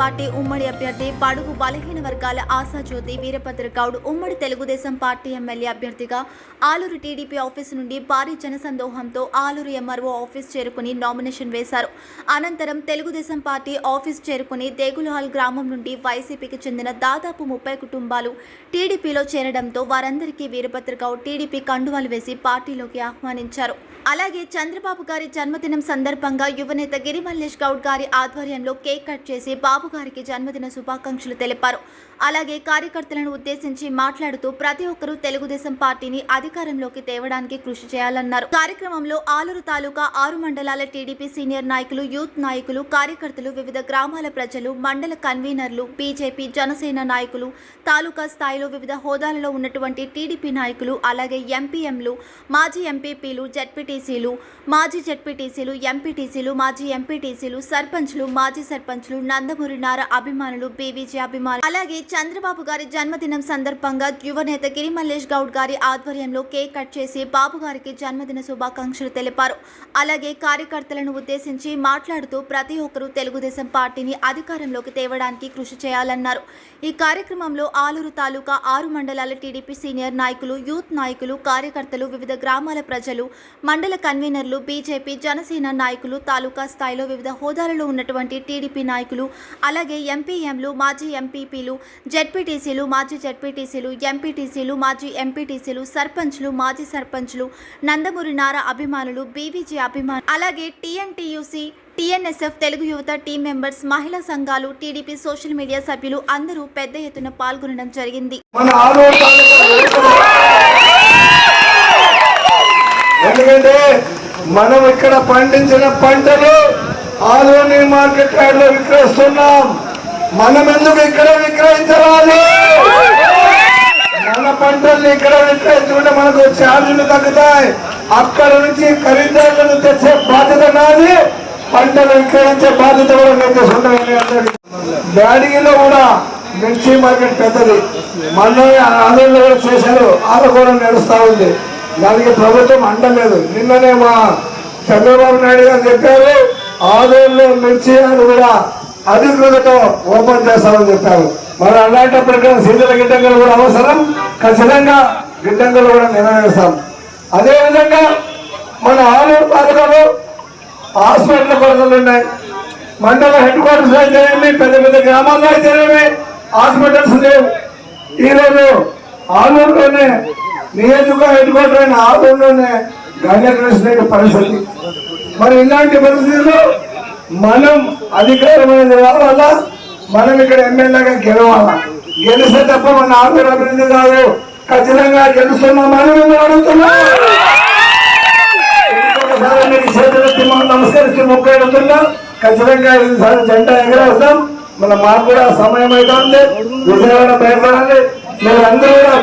Party ఉమ్మడి అభ్యర్థి బడుగు బలహీన వర్గాల ఆశాజ్యోతి వీరభద్రగౌడ్ ఉమ్మడి తెలుగుదేశం పార్టీ ఎమ్మెల్యే అభ్యర్థిగా ఆలూరు టీడీపీ ఆఫీసు నుండి భారీ జనసందోహంతో ఆలూరు ఎంఆర్ఓ ఆఫీస్ చేరుకుని నామినేషన్ వేశారు. అనంతరం తెలుగుదేశం పార్టీ ఆఫీస్ చేరుకుని దేగులహాల్ గ్రామం నుండి వైసీపీకి చెందిన దాదాపు ముప్పై కుటుంబాలు టీడీపీలో చేరడంతో వారందరికీ వీరభద్రగౌడ్ టీడీపీ కండువాలు వేసి పార్టీలోకి ఆహ్వానించారు. అలాగే చంద్రబాబు గారి జన్మదినం సందర్భంగా యువనేత గిరి మల్లేష్ గౌడ్ గారి ఆధ్వర్యంలో కేక్ కట్ చేసి బాబు గారికి జన్మదిన శుభాకాంక్షలు తెలిపారు. అలాగే కార్యకర్తలను ఉద్దేశించి మాట్లాడుతూ ప్రతి ఒక్కరూ తెలుగుదేశం పార్టీని అధికారంలోకి తేవడానికి కృషి చేయాలన్నారు. కార్యక్రమంలో ఆలూరు తాలూకా ఆరు మండలాల టీడీపీ సీనియర్ నాయకులు యూత్ నాయకులు కార్యకర్తలు వివిధ గ్రామాల ప్రజలు మండల కన్వీనర్లు బీజేపీ జనసేన నాయకులు తాలూకా స్థాయిలో వివిధ హోదాలలో ఉన్నటువంటి టీడీపీ నాయకులు అలాగే ఎంపీఎంలు మాజీ ఎంపీపీలు జెడ్పీటీసీలు మాజీ జెడ్పీటీసీలు ఎంపీటీసీలు మాజీ ఎంపీటీసీలు సర్పంచ్లు మాజీ సర్పంచ్లు నందమూరి నార అభిమానులు బీవీజీ అభిమానులు. అలాగే చంద్రబాబు గారి జన్మదినం సందర్భంగా యువనేత గిరిమల్లేష్ గౌడ్ గారి ఆధ్వర్యంలో కేక్ కట్ చేసి బాబు గారికి జన్మదిన శుభాకాంక్షలు తెలిపారు. అలాగే కార్యకర్తలను ఉద్దేశించి మాట్లాడుతూ ప్రతి ఒక్కరూ తెలుగుదేశం పార్టీని అధికారంలోకి తేవడానికి కృషి చేయాలన్నారు. ఈ కార్యక్రమంలో ఆలూరు తాలూకా ఆరు మండలాల టీడీపీ సీనియర్ నాయకులు యూత్ నాయకులు కార్యకర్తలు వివిధ గ్రామాల ప్రజలు మండల కన్వీనర్లు బీజేపీ జనసేన నాయకులు తాలూకా స్థాయిలో వివిధ హోదాలలో ఉన్నటువంటి టీడీపీ నాయకులు అలాగే ఎంపీఎంలు మాజీ ఎంపీపీలు జెడ్పీటీసీలు మాజీ జెడ్పీటీసీలు ఎంపీటీసీలు మాజీ ఎంపీటీసీలు సర్పంచ్లు మాజీ సర్పంచ్లు నందమూరి నారా అభిమానులు బీవీజీ అభిమానులు అలాగే టీఎన్టీయూసీ టీఎన్ఎస్ఎఫ్ తెలుగు యువత టీం మెంబర్స్ మహిళా సంఘాలు టీడీపీ సోషల్ మీడియా సభ్యులు అందరూ పెద్ద ఎత్తున పాల్గొనడం జరిగింది. ఎందుకంటే మనం ఇక్కడ పండించిన పంటలు ఆలోని మార్కెట్ యార్డ్లో విక్రయిస్తున్నాం. మనం ఎందుకు ఇక్కడ విక్రయించరాదు? మన పంటల్ని ఇక్కడ విక్రయించుకుంటే మనకు ఛార్జీలు తగ్గుతాయి. అక్కడ నుంచి ఖరీదారులను తెచ్చే బాధ్యత నాది. పంటలు విక్రయించే బాధ్యత కూడా నేను తీసుకుంటాను డాడీలో కూడా మిర్చి మార్కెట్ పెద్దది. మన ఆంధ్రలో కూడా చేశారు. ఆడ కూడా నడుస్తా ఉంది. దానికి ప్రభుత్వం అండలేదు. నిన్ననే మా చంద్రబాబు నాయుడు గారు చెప్పారు ఆదోళనలో మిర్చి అని కూడా అధికృతతో ఓపెన్ చేస్తామని చెప్పారు. మరి అలాంటప్పుడు ఇక్కడ శీతల గిడ్డంగులు కూడా అవసరం. ఖచ్చితంగా గిడ్డంగులు కూడా నిర్వహిస్తాం అదేవిధంగా మన ఆలూరు తాలూకాలో హాస్పిటల్ కొరతలు ఉన్నాయి. మండల హెడ్ క్వార్టర్స్ అయితేనేమి పెద్ద పెద్ద గ్రామాల్లో అయితేనేమి హాస్పిటల్స్ లేవు. ఈరోజు ఆలూరులోనే నియోజక హెడ్ క్వార్టర్ అయిన ఆలూరులోనే గణ్యకృష్ణ పరిస్థితి. మరి ఇలాంటి పరిస్థితుల్లో మనం అధికారమైనది రావాలా మనం ఇక్కడ ఎమ్మెల్యేగా గెలవాలా? గెలిస్తే తప్ప మన ఆలూరు అభివృద్ధి కాదు. ఖచ్చితంగా గెలుస్తున్నామని మేము అడుగుతున్నా? ఇంకొకసారి మీకు చేతులెత్తి మనం నమస్కరించి మొక్కేడుతున్నా ఖచ్చితంగా ఈసారి జెండా ఎగరేస్తాం. మన మాకు కూడా సమయం అయితే ఉంది విజయవాడ భయపడాలి మీరు అందరూ కూడా